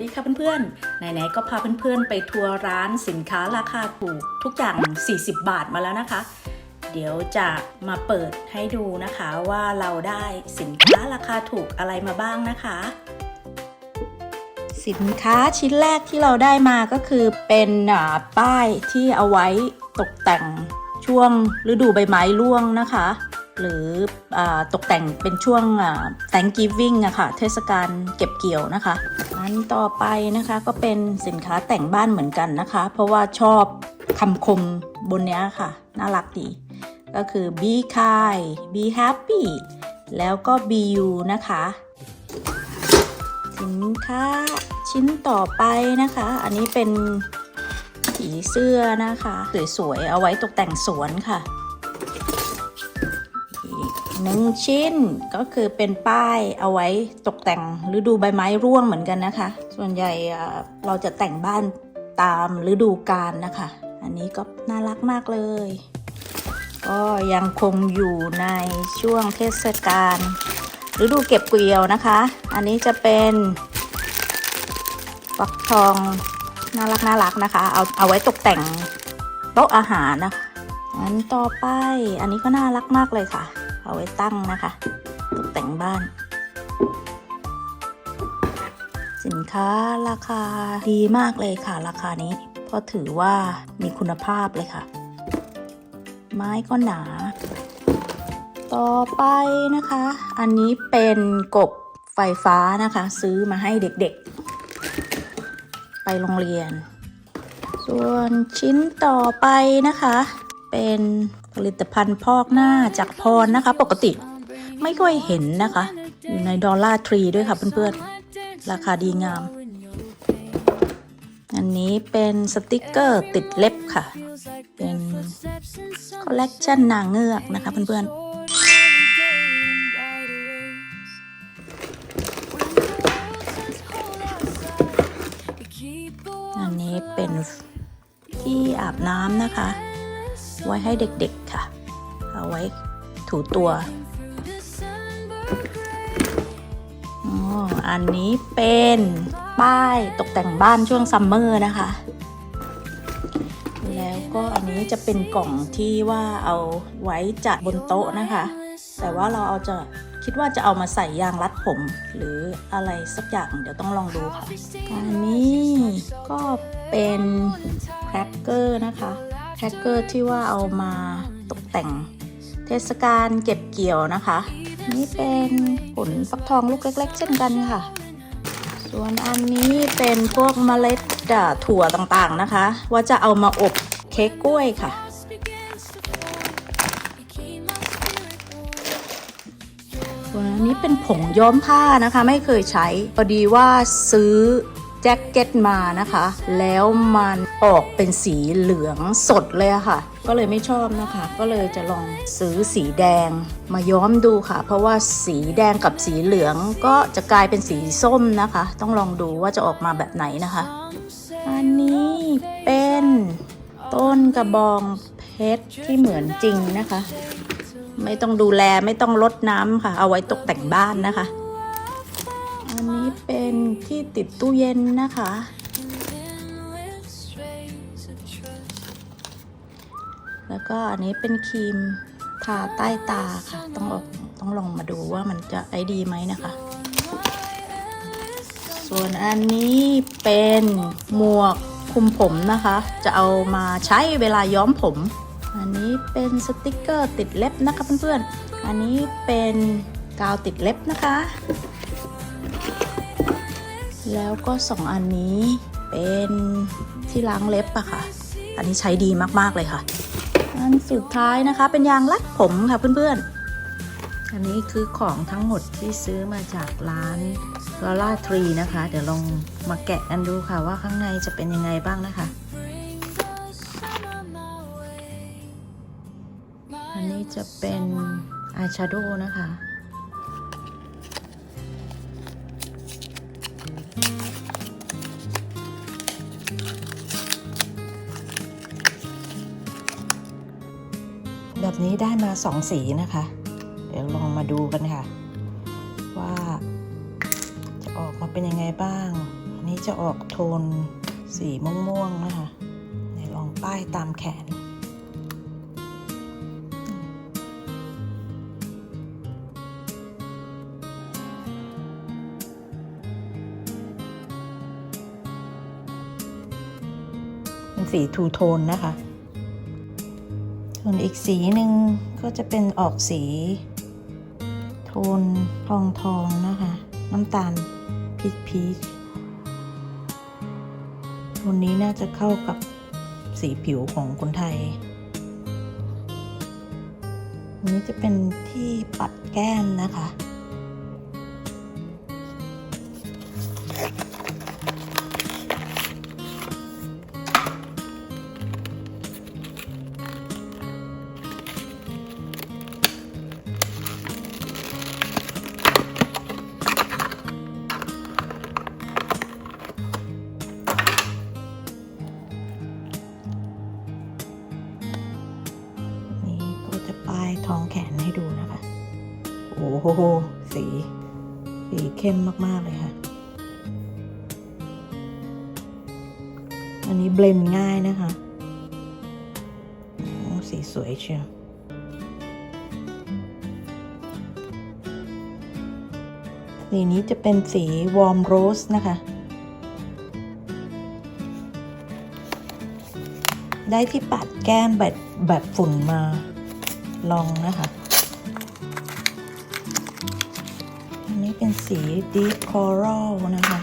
ดีค่ะเพื่อนๆ ไหนๆ ก็พาเพื่อนๆ ไปทัวร์ร้านสินค้าราคาถูกทุกอย่าง 40 บาทมาแล้วนะคะ เดี๋ยวจะมาเปิดให้ดูนะคะว่าเราได้สินค้าราคาถูกอะไรมาบ้างนะคะ สินค้าชิ้นแรกที่เราได้มาก็คือเป็นป้ายที่เอาไว้ตกแต่งช่วงฤดูใบไม้ร่วงนะคะ หรืออตกแต่งเป็นช่วงอ่า Thanksgiving อะคะเทศกาลเก็บเกี่ยวนะคะ อันต่อไปนะคะก็เป็นสินค้าแต่งบ้านเหมือนกันนะคะ เพราะว่าชอบคำคมบนเนี้ยค่ะ น่ารักดี ก็คือ be kind be happy แล้วก็ be you นะคะ สินค้าชิ้นต่อไปนะคะ อันนี้เป็นผีเสื้อนะคะ สวยๆ เอาไว้ตกแต่งสวนค่ะ หนึ่งชิ้นก็คือเป็นป้ายเอาไว้ตกแต่งฤดูใบไม้ร่วงเหมือนกันนะคะ ส่วนใหญ่เราจะแต่งบ้านตามฤดูกาลนะคะ อันนี้ก็น่ารักมากเลย ก็ยังคงอยู่ในช่วงเทศกาลฤดูเก็บเกี่ยวนะคะ อันนี้จะเป็นฟักทองน่ารักน่ารักนะคะ เอาเอาไว้ตกแต่งโต๊ะอาหารนะคะอันต่อไปอันนี้ก็น่ารักมากเลยค่ะ เอาไว้ตั้งนะคะตกแต่งบ้าน สินค้าราคาดีมากเลยค่ะ ราคานี้เพราะถือว่ามีคุณภาพเลยค่ะ ไม้ก็หนา ต่อไปนะคะ อันนี้เป็นกบไฟฟ้านะคะ ซื้อมาให้เด็กๆ ไปโรงเรียน ส่วนชิ้นต่อไปนะคะ เป็น ผลิตภัณฑ์พอกหน้าจากพรนะคะ ปกติไม่ค่อยเห็นนะคะ อยู่ในดอลลาร์ทรีด้วยค่ะเพื่อนๆ ราคาดีงาม อันนี้เป็นสติกเกอร์ติดเล็บค่ะ เป็นคอลเลกชันนางเงือกนะคะเพื่อนๆอันนี้เป็นที่อาบน้ำนะคะ ไว้ให้เด็กๆค่ะ เอาไว้ถูตัวอ๋ออันนี้เป็นป้ายตกแต่งบ้านช่วงซัมเมอร์นะคะ แล้วก็อันนี้จะเป็นกล่องที่ว่าเอาไว้จัดบนโต๊ะนะคะ แต่ว่าเราเอาจะคิดว่าจะเอามาใส่ยางรัดผม หรืออะไรสักอย่างเดี๋ยวต้องลองดูค่ะ อันนี้ก็เป็นแครกเกอร์นะคะ แครกเกอร์ที่ว่าเอามาตกแต่งเทศกาลเก็บเกี่ยวนะคะ นี่เป็นผลฟักทองลูกเล็ก ๆ เช่นกันค่ะ ส่วนอันนี้เป็นพวกเมล็ดถั่วต่างๆนะคะ ว่าจะเอามาอบเค้กกล้วยค่ะส่วนอันนี้เป็นผงย้อมผ้านะคะ ไม่เคยใช้พอดีว่าซื้อแจ็คเก็ตมานะคะ แล้วมัน ออกเป็นสีเหลืองสดเลยค่ะ ก็เลยไม่ชอบนะคะ ก็เลยจะลองซื้อสีแดงมาย้อมดูค่ะ เพราะว่าสีแดงกับสีเหลืองก็จะกลายเป็นสีส้มนะคะ ต้องลองดูว่าจะออกมาแบบไหนนะคะ อันนี้เป็นต้นกระบองเพชรที่เหมือนจริงนะคะ ไม่ต้องดูแลไม่ต้องรดน้ำค่ะ เอาไว้ตกแต่งบ้านนะคะ อันนี้เป็นที่ติดตู้เย็นนะคะ แล้วก็อันนี้เป็นครีมทาใต้ตาค่ะ ต้องออกต้องลองมาดูว่ามันจะไอดีไหมนะคะ ส่วนอันนี้เป็นหมวกคุมผมนะคะ จะเอามาใช้เวลาย้อมผม อันนี้เป็นสติกเกอร์ติดเล็บนะคะเพื่อนๆ อันนี้เป็นกาวติดเล็บนะคะ แล้วก็สองอันนี้เป็นที่ล้างเล็บอะค่ะ อันนี้ใช้ดีมากๆเลยค่ะ อันสุดท้ายนะคะเป็นยางรัดผมค่ะเพื่อนๆ อันนี้คือของทั้งหมดที่ซื้อมาจากร้านลอล่าทรีนะคะ เดี๋ยวลองมาแกะกันดูค่ะว่าข้างในจะเป็นยังไงบ้างนะคะ อันนี้จะเป็นอายแชโดว์นะคะ แบบนี้ได้มาสองสีนะคะ เดี๋ยวลองมาดูกันค่ะ ว่าจะออกมาเป็นยังไงบ้าง อันนี้จะออกโทนสีม่วงๆนะคะไหนลองป้ายตามแขนเป็นสีทูโทนนะคะ ส่วนอีกสีหนึ่งก็จะเป็นออกสี โทนทองทองนะคะ น้ำตาลพีชพีชโทนนี้น่าจะเข้ากับสีผิวของคนไทยอันนี้จะเป็นที่ปัดแก้มนะคะ เข้มมาก ๆ เลยค่ะ อันนี้เบลนง่ายนะคะ สีสวยเชียวสีนี้จะเป็นสีวอร์มโรสนะคะ ได้ที่ปัดแก้มแบบแบบฝุ่นมาลองนะคะ เป็นสี Deep Coral นะคะ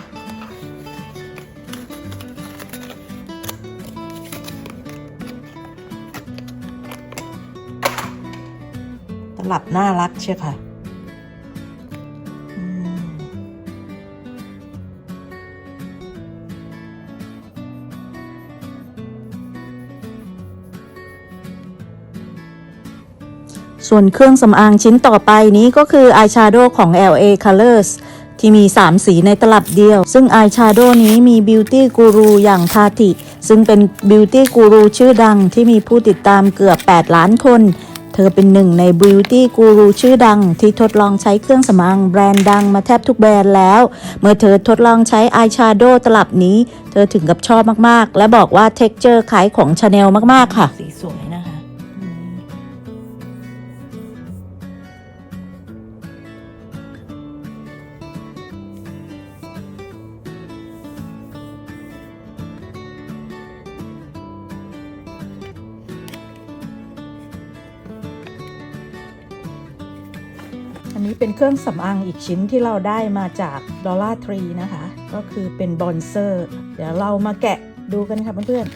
ตลับน่ารักเชียวค่ะ ส่วนเครื่องสำอางชิ้นต่อไปนี้ก็คืออายแชโดว์ของ LA Colors ที่มี 3 สีในตลับเดียว ซึ่งอายแชโดว์นี้มีบิวตี้กูรูอย่างทาติ ซึ่งเป็นบิวตี้กูรูชื่อดังที่มีผู้ติดตามเกือบ 8 ล้านคน เธอเป็นหนึ่งในบิวตี้กูรูชื่อดัง ที่ทดลองใช้เครื่องสำอางแบรนด์ดังมาแทบทุกแบรนด์แล้ว เมื่อเธอทดลองใช้อายแชโดว์ตลับนี้ เธอถึงกับชอบมากๆ และบอกว่าเท็กเจอร์คล้ายของชาแนลมากๆค่ะสีสวย นี้เป็นเครื่องสำอางอีกชิ้นที่เราได้มาจากดอลลาร์ทรีนะคะ ก็คือเป็นบอนเซอร์ เดี๋ยวเรามาแกะดูกันค่ะเพื่อนๆ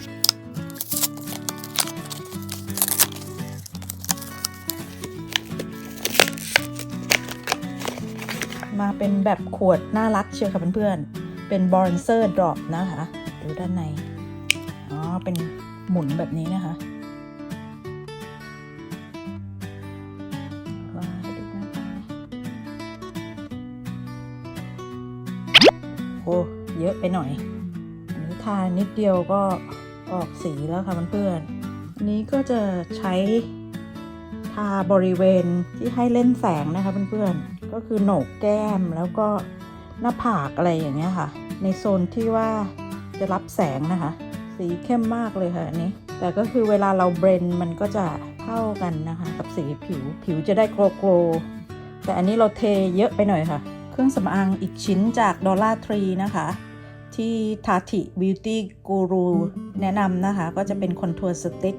มาเป็นแบบขวดน่ารักเชียวค่ะเพื่อนๆ เป็นบอนเซอร์ดรอปนะคะ ดูด้านใน อ๋อ เป็นหมุนแบบนี้นะคะ อ้ เยอะไปหน่อยอันนี้ทานิดเดียวก็ออกสีแล้วค่ะเพื่อนๆอันนี้ก็จะใช้ทาบริเวณที่ให้เล่นแสงนะคะเพื่อนๆ ก็คือโหนกแก้มแล้วก็หน้าผากอะไรอย่างเงี้ยค่ะ ในโซนที่ว่าจะรับแสงนะคะ สีเข้มมากเลยค่ะอันนี้ แต่ก็คือเวลาเราเบรนมันก็จะเข้ากันนะคะ กับสีผิวผิวจะได้โกลโกลแต่อันนี้เราเทเยอะไปหน่อยค่ะ เครื่องสำอางอีกชิ้นจากดอลลาร์ทรีนะคะ ที่ทาติบิวตี้กูรูแนะนำนะคะ ก็จะเป็นคอนทัวร์สติ๊ก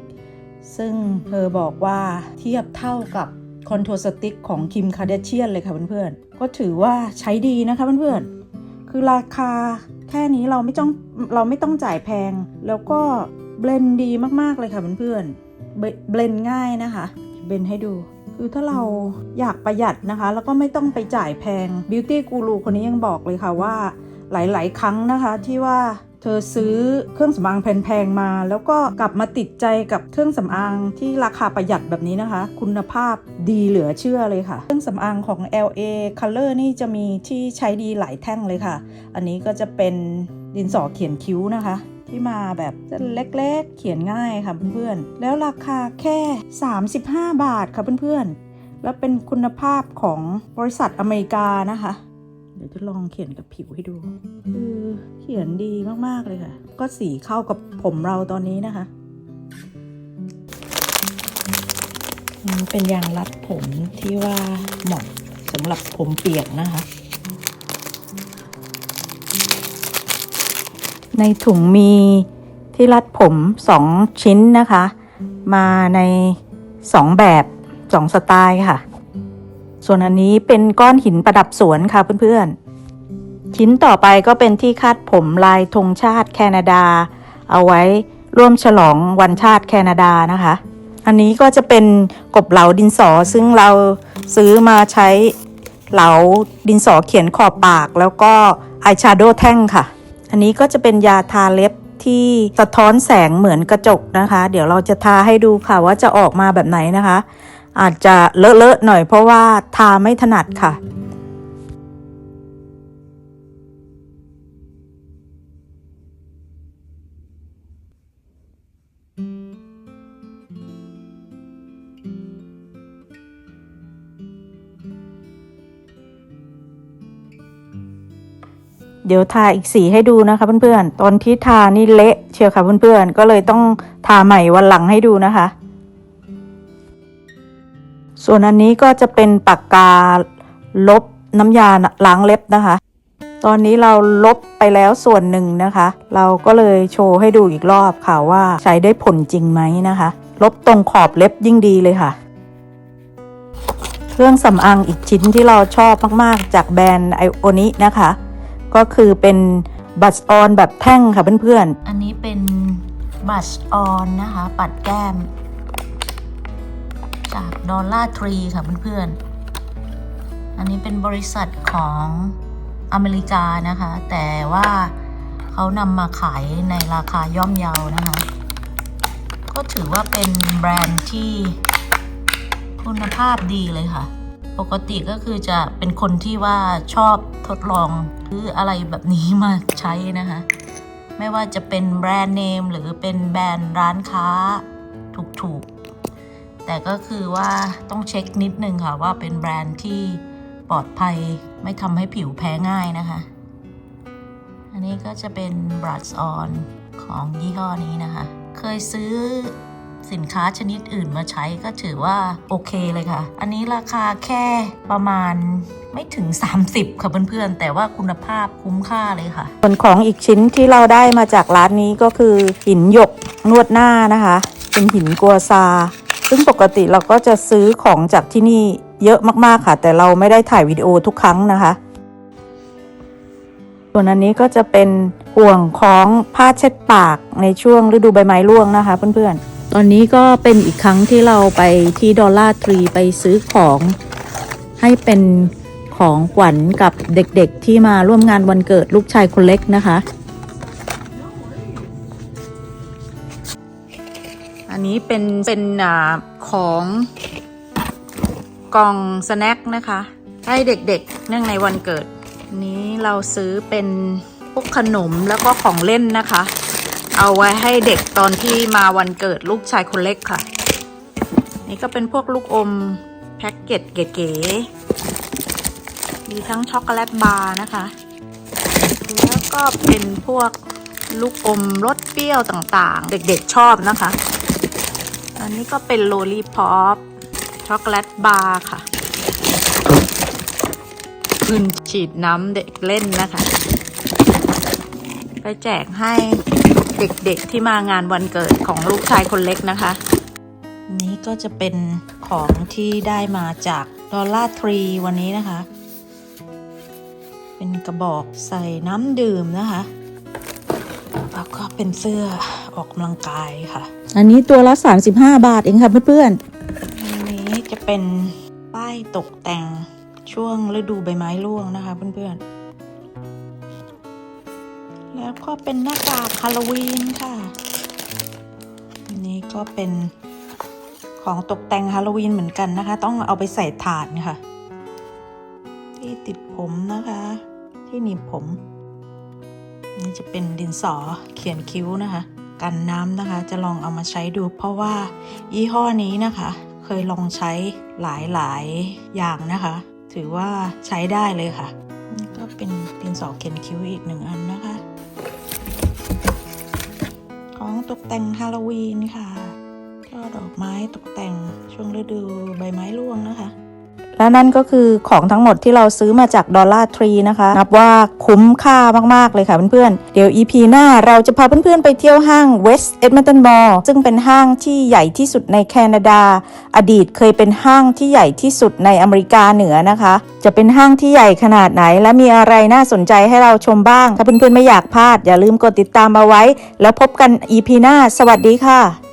ซึ่งเธอบอกว่าเทียบเท่ากับคอนทัวร์สติ๊กของคิมคาเดเชียนเลยค่ะเพื่อนๆ ก็ถือว่าใช้ดีนะคะเพื่อนๆ คือราคาแค่นี้เราไม่ต้องเราไม่ต้องจ่ายแพง แล้วก็เบลนด์ดีมากๆเลยค่ะเพื่อนๆ เบเบลนด์ง่ายนะคะ เบนให้ดู คือถ้าเราอยากประหยัดนะคะ แล้วก็ไม่ต้องไปจ่ายแพงบิวตี้กูรูคนนี้ยังบอกเลยค่ะว่า หลาย ๆ ครั้งนะคะที่ว่าเธอซื้อเครื่องสำอางแพงๆมา แล้วก็กลับมาติดใจกับเครื่องสำอางที่ราคาประหยัดแบบนี้นะคะ คุณภาพดีเหลือเชื่อเลยค่ะ เครื่องสำอางของ LA Color นี่จะมีที่ใช้ดีหลายแท่งเลยค่ะ อันนี้ก็จะเป็นดินสอเขียนคิ้วนะคะ ที่มาแบบเล็กๆ เขียนง่ายค่ะเพื่อนๆ แล้วราคาแค่ 35 บาทค่ะเพื่อนๆ แล้วเป็นคุณภาพของบริษัทอเมริกานะคะ เดี๋ยวจะลองเขียนกับผิวให้ดู คือเขียนดีมากๆเลยค่ะ ก็สีเข้ากับผมเราตอนนี้นะคะเป็นยางรัดผมที่ว่าเหมาะสำหรับผมเปียกนะคะ ในถุงมีที่รัดผมสองชิ้นนะคะ มาในสองแบบสองสไตล์ค่ะ ส่วนอันนี้เป็นก้อนหินประดับสวนค่ะเพื่อนๆ ชิ้นต่อไปก็เป็นที่คาดผมลายธงชาติแคนาดา เอาไว้ร่วมฉลองวันชาติแคนาดานะคะ อันนี้ก็จะเป็นกบเหลาดินสอซึ่งเราซื้อมาใช้เหลาดินสอเขียนขอบปากแล้วก็อายแชโดว์แท่งค่ะ อันนี้ก็จะเป็นยาทาเล็บที่สะท้อนแสงเหมือนกระจกนะคะ เดี๋ยวเราจะทาให้ดูค่ะว่าจะออกมาแบบไหนนะคะ อาจจะเลอะๆหน่อยเพราะว่าทาไม่ถนัดค่ะ เดี๋ยวทาอีกสีให้ดูนะคะเพื่อนๆ ตอนที่ทานี่เละเชียวค่ะเพื่อนๆ ก็เลยต้องทาใหม่วันหลังให้ดูนะคะ ส่วนอันนี้ก็จะเป็นปากกาลบน้ำยาล้างเล็บนะคะ ตอนนี้เราลบไปแล้วส่วนหนึ่งนะคะ เราก็เลยโชว์ให้ดูอีกรอบค่ะว่าใช้ได้ผลจริงไหมนะคะ ลบตรงขอบเล็บยิ่งดีเลยค่ะเครื่องสำอางอีกชิ้นที่เราชอบมาก ๆ จากแบรนด์ไอโอนินะคะ ก็คือเป็นบัชออนแบบแท่งค่ะเพื่อนๆ อันนี้เป็นบัชออนนะคะ ปัดแก้ม จากดอลลาร์ทรีค่ะเพื่อนๆ อันนี้เป็นบริษัทของอเมริกานะคะ แต่ว่าเขานำมาขายในราคาย่อมเยานะคะ ก็ถือว่าเป็นแบรนด์ที่คุณภาพดีเลยค่ะ ปกติก็คือจะเป็นคนที่ว่าชอบทดลองหรืออะไรแบบนี้มาใช้นะคะ ไม่ว่าจะเป็นแบรนด์เนมหรือเป็นแบรนด์ร้านค้าถูกๆ แต่ก็คือว่าต้องเช็คนิดนึงค่ะว่าเป็นแบรนด์ที่ปลอดภัยไม่ทำให้ผิวแพ้ง่ายนะคะ อันนี้ก็จะเป็นบรัชออนของยี่ห้อนี้นะคะ เคยซื้อ สินค้าชนิดอื่นมาใช้ก็ถือว่าโอเคเลยค่ะ อันนี้ราคาแค่ประมาณไม่ถึง 30 ค่ะเพื่อนๆ แต่ว่าคุณภาพคุ้มค่าเลยค่ะ ส่วนของอีกชิ้นที่เราได้มาจากร้านนี้ก็คือหินหยกนวดหน้านะคะ เป็นหินกัวซา ซึ่งปกติเราก็จะซื้อของจากที่นี่เยอะมากๆค่ะ แต่เราไม่ได้ถ่ายวิดีโอทุกครั้งนะคะ ส่วนอันนี้ก็จะเป็นห่วงของผ้าเช็ดปากในช่วงฤดูใบไม้ร่วงนะคะ เพื่อนๆ ตอนนี้ก็เป็นอีกครั้งที่เราไปที่ดอลลาร์ทรีไปซื้อของให้เป็นของขวัญกับเด็กๆที่มาร่วมงานวันเกิดลูกชายคนเล็กนะคะ อันนี้เป็นเป็นอของกล่องสแน็คนะคะ ให้เด็กๆเนื่องในวันเกิด นี้เราซื้อเป็นพวกขนมแล้วก็ของเล่นนะคะ เอาไว้ให้เด็กตอนที่มาวันเกิดลูกชายคนเล็กค่ะ นี่ก็เป็นพวกลูกอมแพ็กเกจเก๋ๆ มีทั้งช็อกโกแลตบาร์นะคะ แล้วก็เป็นพวกลูกอมรสเปรี้ยวต่างๆ เด็กๆชอบนะคะ อันนี้ก็เป็นโลลี่พอปช็อกโกแลตบาร์ค่ะคืนฉีดน้ำเด็กเล่นนะคะ ไปแจกให้ เด็กๆที่มางานวันเกิดของลูกชายคนเล็กนะคะ นี้ก็จะเป็นของที่ได้มาจากดอลลาร์ทรีวันนี้นะคะ เป็นกระบอกใส่น้ำดื่มนะคะ แล้วก็เป็นเสื้อออกกำลังกายค่ะ อันนี้ตัวละ 35 บาทเองค่ะเพื่อนๆอันนี้จะเป็นป้ายตกแต่งช่วงฤดูใบไม้ร่วงนะคะเพื่อนๆ แล้วก็เป็นหน้ากากฮาโลวีนค่ะ อันนี้ก็เป็นของตกแต่งฮาโลวีนเหมือนกันนะคะ ต้องเอาไปใส่ถาดค่ะ ที่ติดผมนะคะ ที่หนีบผม นี่จะเป็นดินสอเขียนคิ้วนะคะ กันน้ำนะคะ จะลองเอามาใช้ดู เพราะว่ายี่ห้อนี้นะคะ เคยลองใช้หลายๆอย่างนะคะ ถือว่าใช้ได้เลยค่ะ นี่ก็เป็นดินสอเขียนคิ้วอีกหนึ่งอันนะ ตกแต่งฮาโลวีนค่ะ ก็ดอกไม้ตกแต่งช่วงฤดูใบไม้ร่วงนะคะ และนั่นก็คือของทั้งหมดที่เราซื้อมาจากดอลลาร์ทรีนะคะ นับว่าคุ้มค่ามาก ๆ เลยค่ะเพื่อนๆ เดี๋ยว EP หน้าเราจะพาเพื่อนๆ ไปเที่ยวห้าง West Edmonton Mall ซึ่งเป็นห้างที่ใหญ่ที่สุดในแคนาดา อดีตเคยเป็นห้างที่ใหญ่ที่สุดในอเมริกาเหนือนะคะ จะเป็นห้างที่ใหญ่ขนาดไหน และมีอะไรน่าสนใจให้เราชมบ้าง ถ้าเพื่อนๆ ไม่อยากพลาดอย่าลืมกดติดตามเอาไว้ แล้วพบกัน EP หน้า สวัสดีค่ะ